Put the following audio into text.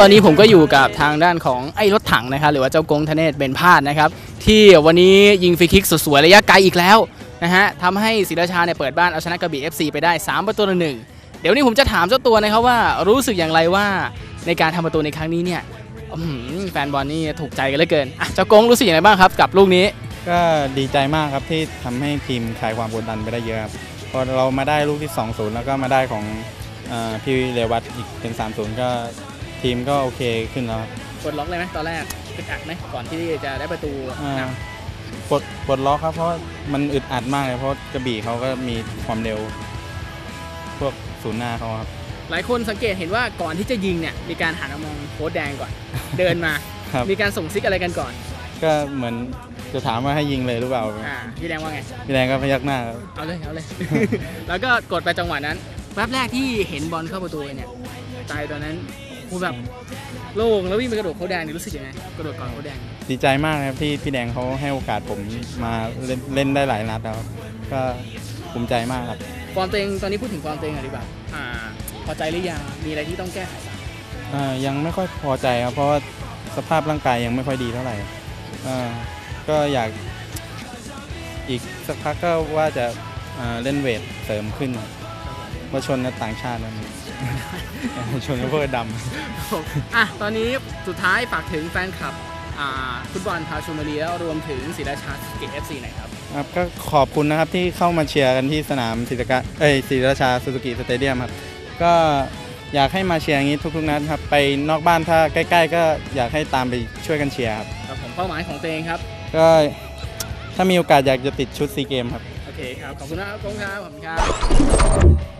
ตอนนี้ผมก็อยู่กับทางด้านของไอ้รถถังนะครับหรือว่าเจ้ากงธเนศเบนพาดนะครับ ที่วันนี้ยิงฟรีคิกสวยๆระยะไกลอีกแล้วนะฮะทำให้ศรีราชาเนี่ยเปิดบ้านเอาชนะกระบี่ FC ไปได้ 3 ประตูต่อหนึ่งเดี๋ยววนนี้ผมจะถามเจ้าตัวนะครับว่ารู้สึกอย่างไรว่าในการทำประตูในครั้งนี้เนี่ยอื้อหือแฟนบอลนี่ถูกใจกันเหลือเกินอะเจ้ากงรู้สึกอย่างไรบ้างครับกับลูกนี้ ก็ดีใจมากครับที่ทำให้ทีมคลายความกดดันไปได้เยอะครับ พอเรามาได้ลูกที่ 2-0 แล้วก็มาได้ของเออพี่เรวัตอีกเป็น 3-0 ก็ทีมก็โอเคขึ้นแล้วครับกดล็อกเลยไหมตอนแรกอึดอัดไหมก่อนที่จะได้ประตูอ่านำปลดปลดล็อกครับ เพราะมันอึดอัดมากเลยเพราะกระบี่เขาก็มีความเร็ว พวกศูนย์หน้าเขาครับหลายคนสังเกตเห็นว่าก่อนที่จะยิงเนี่ยมีการหันมามองโค้ดแดงก่อน เดินมาครับมีการส่งซิกอะไรกันก่อน ก็เหมือน จะถามว่าให้ยิงเลยหรือเปล่าอ่าพี่แดงว่าไง พี่แดงก็พยักหน้าครับเอาเลยเอาเลย แล้วก็กดไปจังหวะนั้นแป๊บแรกที่เห็นบอลเข้าประตูเนี่ยใจตอนนั้นกูแบบโล่งแล้ววิ่งไปกระโดดโค้ดแดงนี่รู้สึกยังไงกระโดดก่อนโค้ดแดงดีใจมากนะครับที่พี่แดงเขาให้โอกาสผมมาเล่นเล่นได้หลายนัดแล้วครับก็ภูมิใจมากครับฟอร์มตัวเองตอนนี้พูดถึงฟอร์มตัวเองหน่อยดีกว่าอ่า พอใจหรือยังมีอะไรที่ต้องแก้ไขบ้างเอ่อยังไม่ค่อยพอใจครับเพราะว่าสภาพร่างกายยังไม่ค่อยดีเท่าไหร่เอ่อ ก็อยากอีกสักพักก็ว่าจะเอ่อเล่นเวทเสริมขึ้นว่าชนกับต่างชาตินั่นชนกับพวกดอะตอนนี้สุดท้ายฝากถึงแฟนคลับอ่าฟุตบอลพาชูมารีแล้วรวมถึงศรีราชาเกตเอฟซีหน่อยครับำครับก็ขอบคุณนะครับที่เข้ามาเชียร์กันที่สนามศิริกาเอ้ยศรีราชาซูซูกิสเตเดียมครับ ก็อยากให้มาเชียร์อย่างนี้ทุกๆนัดครับ ไปนอกบ้านถ้าใกล้ ๆ ก็อยากให้ตามไปช่วยกันเชียร์ครับ ครับผมเป้าหมายของตัวเองครับ ก็ถ้ามีโอกาสอยากจะติดชุดซีเกมครับ โอเคครับ ขอบคุณนะครับคุณครับขอบคุณครับ